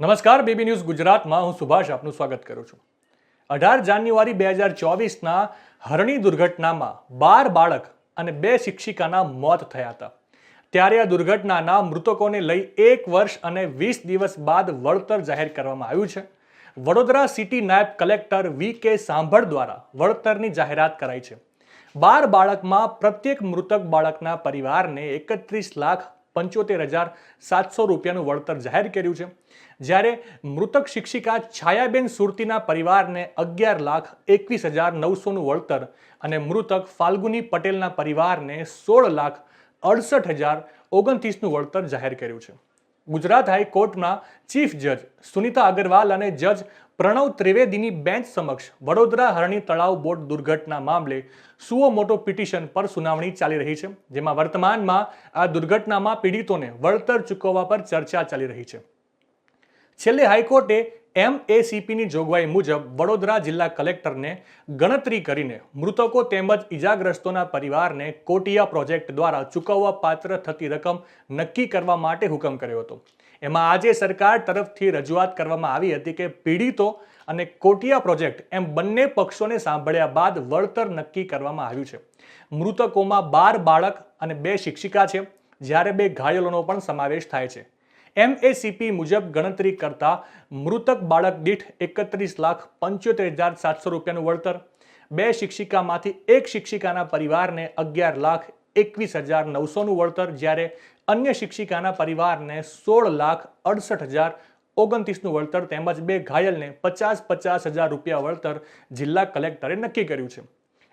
નમસ્કાર, baby news ગુજરાતમાં. હું સુભાષ આપનું સ્વાગત કરું છું. અઢાર જાન્યુઆરી બે હજાર ચોવીસના હરણી દુર્ઘટનામાં બાર બાળક અને બે શિક્ષિકાના મોત થયા હતા. ત્યારે આ દુર્ઘટનાના મૃતકોને લઈ એક વર્ષ અને વીસ દિવસ બાદ વળતર જાહેર કરવામાં આવ્યું છે. વડોદરા સિટી નાયબ કલેક્ટર વી કે સાંભળ દ્વારા વળતરની જાહેરાત કરાઈ છે. બાર બાળકમાં પ્રત્યેક મૃતક બાળકના પરિવારને એકત્રીસ લાખ પંચોતેર હજાર સાતસો રૂપિયાનું વળતર જાહેર કર્યું છે. જ્યારે મૃતક શિક્ષિકા છાયાબેન સુરતીના પરિવારને અગિયાર લાખ એકવીસ હજાર નવસોનું વળતર અને મૃતક ફાલ્ગુની પટેલના પરિવારને સોળ લાખ અડસઠ હજાર ઓગણત્રીસનું વળતર જાહેર કર્યું છે. ગુજરાત હાઈકોર્ટના ચીફ જજ સુનિતા અગરવાલ અને જજ પ્રણવ ત્રિવેદીની બેન્ચ સમક્ષ વડોદરા હરણી તળાવ બોટ દુર્ઘટના મામલે સુઓ મોટો પિટિશન પર સુનાવણી ચાલી રહી છે, જેમાં વર્તમાનમાં આ દુર્ઘટનામાં પીડિતોને વળતર ચૂકવવા પર ચર્ચા ચાલી રહી છે. છેલ્લે હાઈકોર્ટે એમએસીપીની જોગવાઈ મુજબ વડોદરા જિલ્લા કલેક્ટરને ગણતરી કરીને મૃતકો તેમજ ઇજાગ્રસ્તોના પરિવારને કોટિયા પ્રોજેક્ટ દ્વારા ચૂકવવા પાત્ર થતી રકમ નક્કી કરવા માટે હુકમ કર્યો હતો. એમાં આજે સરકાર તરફથી રજૂઆત કરવામાં આવી હતી કે પીડિતો અને કોટિયા પ્રોજેક્ટ એમ બંને પક્ષોને સાંભળ્યા બાદ વળતર નક્કી કરવામાં આવ્યું છે. મૃતકોમાં બાર બાળક અને બે શિક્ષિકા છે. જ્યારે બે ઘાયલોનો પણ સમાવેશ થાય છે. એમએસીપી મુજબ ગણતરી કરતા મૃતક બાળક દીઠ એકત્રીસ લાખ પંચોતેર હજાર સાતસો રૂપિયાનું વળતર. બે શિક્ષિકામાંથી એક શિક્ષિકાના પરિવારને અગિયાર લાખ એકવીસ હજાર નવસોનું વળતર, જ્યારે અન્ય શિક્ષિકાના પરિવારને સોળ લાખ અડસઠ હજાર ઓગણત્રીસનું વળતર તેમજ બે ઘાયલને પચાસ પચાસ હજાર રૂપિયા વળતર જિલ્લા કલેક્ટરે નક્કી કર્યું છે.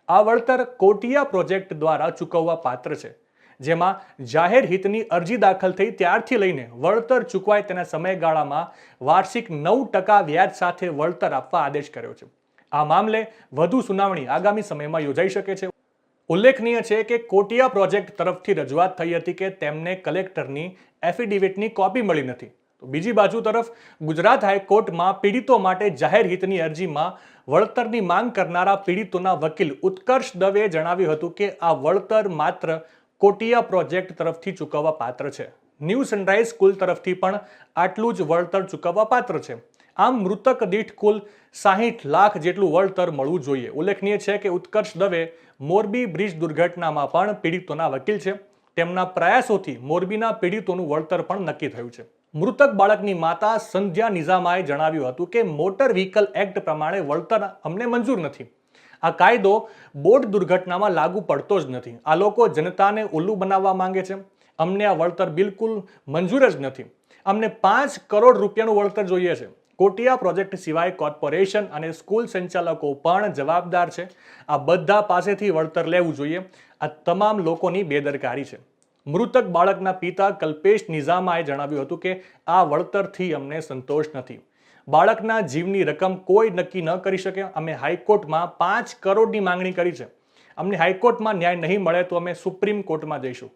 આ વળતર કોટિયા પ્રોજેક્ટ દ્વારા ચૂકવવા પાત્ર છે. જેમાં જાહેર હિતની અરજી દાખલ થઈ ત્યારથી લઈને વળતર ચૂકવાય તેના સમયગાળામાં વાર્ષિક નવ ટકા વ્યાજ સાથે વળતર આપવા આદેશ કર્યો છે. આ મામલે વધુ સુનાવણી આગામી સમયમાં યોજાઈ શકે છે. ઉલ્લેખનીય છે કે કોટિયા પ્રોજેક્ટ તરફથી રજૂઆત થઈ હતી કે તેમને કલેક્ટરની એફિડેવિટની કોપી મળી નથી. તો બીજી બાજુ તરફ, ગુજરાત હાઈકોર્ટમાં પીડિતો માટે જાહેર હિતની અરજીમાં વળતરની માંગ કરનારા પીડિતોના વકીલ ઉત્કર્ષ દવે જણાવ્યું હતું કે આ વળતર માત્ર કોટિયા પ્રોજેક્ટ તરફથી ચૂકવવા પાત્ર છે. ન્યૂ સનરાઈઝ સ્કૂલ તરફથી પણ આટલું જ વળતર ચૂકવવા પાત્ર છે. આમ મૃતક દીઠ કુલ સાહીઠ લાખ જેટલું વળતર મળવું જોઈએ. ઉલ્લેખનીય છે કે ઉત્કર્ષ દવે મોરબી બ્રિજ દુર્ઘટનામાં પણ પીડિતોના વકીલ છે. તેમના પ્રયાસોથી મોરબીના પીડિતોનું વળતર પણ નક્કી થયું છે. મૃતક બાળકની માતા સંધ્યા નિઝામાએ જણાવ્યું હતું કે મોટર વ્હીકલ એક્ટ પ્રમાણે વળતર અમને મંજૂર નથી. આ કાયદો બોટ દુર્ઘટનામાં લાગુ પડતો જ નથી. આ લોકો જનતાને ઉલ્લુ બનાવવા માંગે છે. અમને આ વળતર બિલકુલ મંજૂર જ નથી. અમને પાંચ કરોડ રૂપિયાનું વળતર જોઈએ છે. કોટિયા પ્રોજેક્ટ સિવાય કોર્પોરેશન અને સ્કૂલ સંચાલકો પણ જવાબદાર છે. આ બધા પાસેથી વળતર લેવું જોઈએ. આ તમામ લોકોની બેદરકારી છે. મૃતક બાળકના પિતા કલ્પેશ નિઝામાએ જણાવ્યું હતું કે આ વળતરથી અમને સંતોષ નથી. બાળકના જીવની રકમ કોઈ નક્કી ન કરી શકે. અમે હાઈકોર્ટમાં પાંચ કરોડની માંગણી કરી છે. અમને હાઈકોર્ટમાં ન્યાય નહીં મળે તો અમે સુપ્રીમ કોર્ટમાં જઈશું.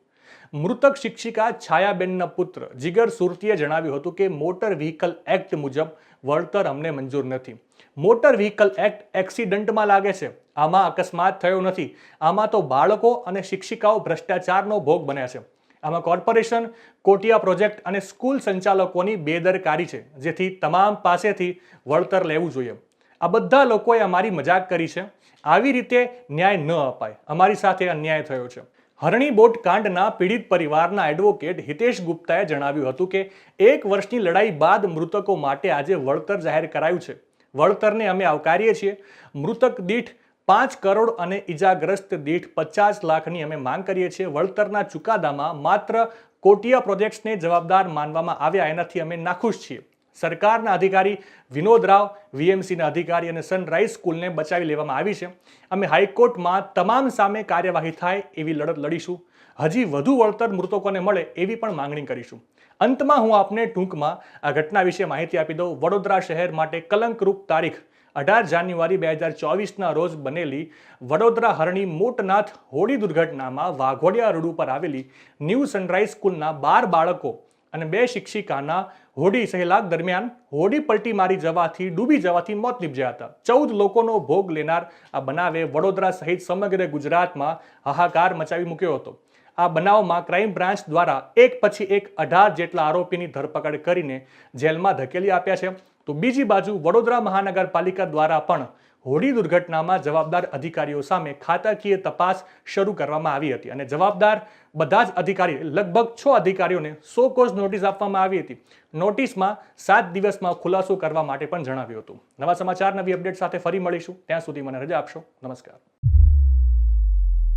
મૃતક શિક્ષિકા છાયાબેનના પુત્ર જીગર સુરતીએ જણાવ્યું હતું કે મોટર વ્હીકલ એક્ટ મુજબ વળતર અમને મંજૂર નથી. મોટર વ્હીકલ એક્ટ એક્સિડન્ટમાં લાગે છે. આમાં અકસ્માત થયો નથી. આમાં તો બાળકો અને શિક્ષિકાઓ ભ્રષ્ટાચારનો ભોગ બન્યા છે. આમાં કોર્પોરેશન, કોટિયા પ્રોજેક્ટ અને સ્કૂલ સંચાલકોની બેદરકારી છે, જેથી તમામ પાસેથી વળતર લેવું જોઈએ. આ બધા લોકોએ અમારી મજાક કરી છે. આવી રીતે ન્યાય ન અપાય. અમારી સાથે અન્યાય થયો છે. હરણી બોટ કાંડના પીડિત પરિવારના એડવોકેટ હિતેશ ગુપ્તાએ જણાવ્યું હતું કે, એક વર્ષની લડાઈ બાદ મૃતકો માટે આજે વળતર જાહેર કરાયું છે. વળતરને અમે આવકારીએ છીએ. મૃતક દીઠ પાંચ કરોડ અને ઈજાગ્રસ્ત દીઠ પચાસ લાખની અમે માંગ કરીએ છીએ. વળતરના ચુકાદામાં માત્ર કોટિયા પ્રોજેક્ટ્સને જવાબદાર માનવામાં આવ્યા એનાથી અમે નાખુશ છીએ. સરકારના અધિકારી વિનોદ રાવ, વીએમસીના અધિકારી અને સનરાઈઝ સ્કૂલને બચાવી લેવામાં આવી છે. અમે હાઈકોર્ટમાં તમામ સામે કાર્યવાહી થાય એવી લડત લડીશું. હજી વધુ વળતર મૃતકોને મળે એવી પણ માંગણી કરીશું. અંતમાં હું આપને ટૂંકમાં આ ઘટના વિશે માહિતી આપી દઉં. વડોદરા શહેર માટે કલંકરૂપ તારીખ અઢાર જાન્યુઆરી બે હજાર ચોવીસના રોજ બનેલી વડોદરા હરણી મોટનાથ હોડી દુર્ઘટનામાં વાઘોડિયા રોડ ઉપર આવેલી ન્યૂ સનરાઈઝ સ્કૂલના બાર બાળકો અને બે શિક્ષિકાના હોડી સહેલાગ દરમિયાન હોડી પલટી મારી જવાથી, ડૂબી જવાથી મોત નીપજ્યા હતા. ચૌદ લોકોનો ભોગ લેનાર આ બનાવે વડોદરા સહિત સમગ્ર ગુજરાતમાં હાહાકાર મચાવી મૂક્યો હતો. આ બનાવમાં ક્રાઇમ બ્રાન્ચ દ્વારા એક પછી એક અઢાર જેટલા આરોપીની ધરપકડ કરીને જેલમાં ધકેલી આપ્યા છે. તો બીજી બાજુ વડોદરા મહાનગરપાલિકા દ્વારા પણ હોડી દુર્ઘટનામાં જવાબદાર અધિકારીઓ સામે ખાતાકીય તપાસ શરૂ કરવામાં આવી હતી અને જવાબદાર બધા જ અધિકારી, લગભગ છ અધિકારીઓને સો કોઝ નોટિસ આપવામાં આવી હતી. નોટિસમાં સાત દિવસમાં ખુલાસો કરવા માટે પણ જણાવ્યું હતું. નવા સમાચાર, નવી અપડેટ સાથે ફરી મળીશું. ત્યાં સુધી મને રજા આપશો. નમસ્કાર.